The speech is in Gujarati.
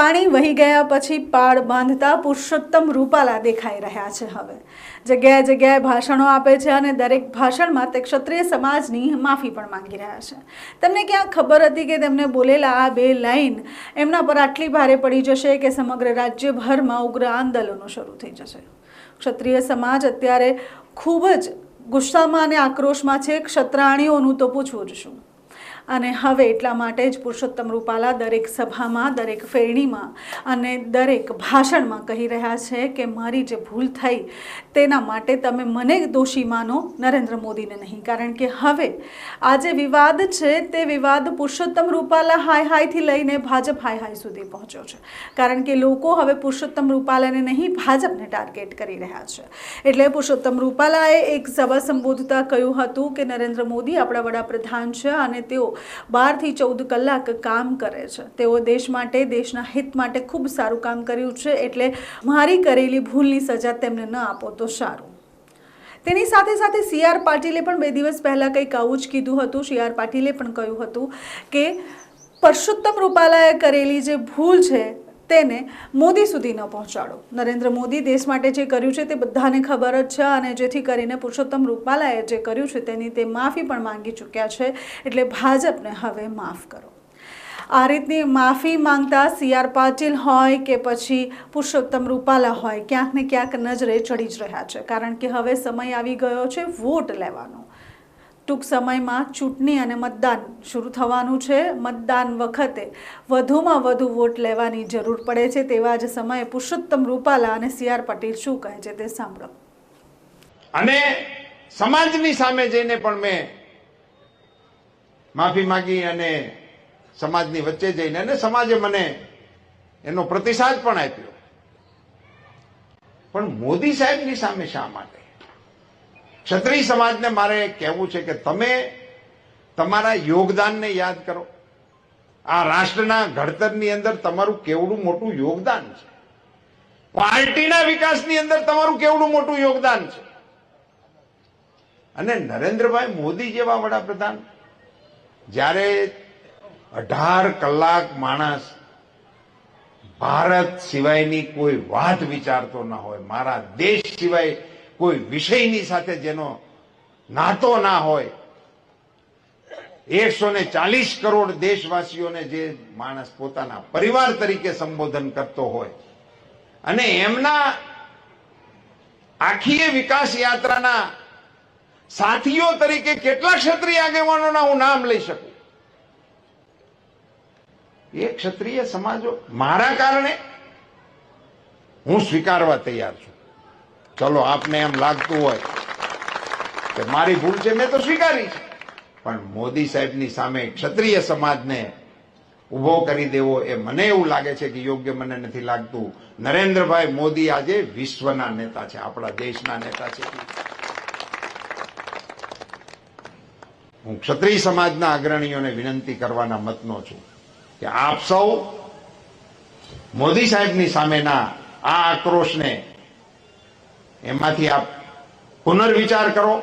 પાણી વહી ગયા પછી પાળ બાંધતા પુરુષોત્તમ રૂપાલા દેખાઈ રહ્યા છે હવે. જગ્યાએ જગ્યાએ ભાષણો આપે છે અને દરેક ભાષણમાં તે ક્ષત્રિય સમાજની માફી પણ માંગી રહ્યા છે. તેમને ક્યાં ખબર હતી કે તેમને બોલેલા આ બે લાઈન એમના પર આટલી ભારે પડી જશે કે સમગ્ર રાજ્યભરમાં ઉગ્ર આંદોલનો શરૂ થઈ જશે? ક્ષત્રિય સમાજ અત્યારે ખૂબ જ ગુસ્સામાં અને આક્રોશમાં છે. ક્ષત્રાણીઓનું તો પૂછવું જ શું? અને હવે એટલા માટે જ પુરુષોત્તમ રૂપાલા દરેક સભામાં, દરેક ફેરણીમાં અને દરેક ભાષણમાં કહી રહ્યા છે કે મારી જે ભૂલ થઈ તેના માટે તમે મને દોષી માનો નરેન્દ્ર મોદીને નહીં. કારણ કે હવે આ જે વિવાદ છે તે વિવાદ પુરુષોત્તમ રૂપાલા હાય હાયથી લઈને ભાજપ હાય હાય સુધી પહોંચ્યો છે. કારણ કે લોકો હવે પુરુષોત્તમ રૂપાલાને નહીં, ભાજપને ટાર્ગેટ કરી રહ્યા છે. એટલે પુરુષોત્તમ રૂપાલાએ એક સભા સંબોધતા કહ્યું હતું કે નરેન્દ્ર મોદી આપણા વડાપ્રધાન છે અને તેઓ બારથી ચૌદ કલાક કામ કરે છે. તેઓ દેશ માટે, દેશના હિત માટે ખૂબ સારું કામ કર્યું છે, એટલે મારી કરેલી ભૂલની સજા તેમને ન આપો તો સારું. તેની સાથે સાથે સી આર પાટીલે પણ બે દિવસ પહેલાં કંઈક આવું જ કીધું હતું. સી આર પાટીલે પણ કહ્યું હતું કે પરસોત્તમ રૂપાલાએ કરેલી જે ભૂલ છે તેને મોદી સુધી ન પહોંચાડો. નરેન્દ્ર મોદી દેશ માટે જે કર્યું છે તે બધાને ખબર જ છે અને જેથી કરીને પુરુષોત્તમ રૂપાલાએ જે કર્યું છે તેની તે માફી પણ માંગી ચૂક્યા છે એટલે ભાજપને હવે માફ કરો. આ રીતની માફી માંગતા સી આર પાટીલ હોય કે પછી પુરુષોત્તમ રૂપાલા હોય, ક્યાંક ને ક્યાંક નજરે ચડી જ રહ્યા છે. કારણ કે હવે સમય આવી ગયો છે વોટ લેવાનો. ટૂંક સમયમાં ચૂંટણી અને મતદાન શરૂ થવાનું છે. મતદાન વખતે વધુમાં વધુ વોટ લેવાની જરૂર પડે છે તેવા જ સમયે પુરુષોત્તમ રૂપાલા અને સી આર પટેલ શું કહે છે તે સાંભળો. અને સમાજની સામે જઈને પણ મેં માફી માંગી અને સમાજની વચ્ચે જઈને અને સમાજે મને એનો પ્રતિસાદ પણ આપ્યો. પણ મોદી સાહેબની સામે શા માટે? ક્ષત્રિય સમાજને મારે કહેવું છે કે તમે તમારા યોગદાનને યાદ કરો. આ રાષ્ટ્રના ઘડતરની અંદર તમારું કેવડું મોટું યોગદાન છે. પાર્ટીના વિકાસની અંદર તમારું કેવડું મોટું યોગદાન છે. અને નરેન્દ્રભાઈ મોદી જેવા વડાપ્રધાન, જ્યારે અઢાર કલાક માણસ ભારત સિવાયની કોઈ વાત વિચારતો ના હોય, મારા દેશ સિવાય કોઈ વિષયની સાથે જેનો નાતો ના હોય, એકસો ને ચાલીસ કરોડ દેશવાસીઓને જે માણસ પોતાના પરિવાર તરીકે સંબોધન કરતો હોય, અને એમના આખી એ વિકાસ યાત્રાના સાથીઓ તરીકે કેટલા ક્ષત્રિય આગેવાનોના હું નામ લઈ શકું? એ ક્ષત્રિય સમાજો મારા કારણે હું સ્વીકારવા તૈયાર છું. ચલો આપને એમ લાગતું હોય કે મારી ભૂલ છે, મેં તો સ્વીકારી છે. પણ મોદી સાહેબની સામે ક્ષત્રિય સમાજને ઊભો કરી દેવો એ મને એવું લાગે છે કે યોગ્ય મને નથી લાગતું. નરેન્દ્રભાઈ મોદી આજે વિશ્વના નેતા છે, આપણા દેશના નેતા છે. હું ક્ષત્રિય સમાજના અગ્રણીઓને વિનંતી કરવાના મતનો છું કે આપ સૌ મોદી સાહેબની સામેના આ આક્રોશને એમાંથી આપ પુનર્વિચાર કરો.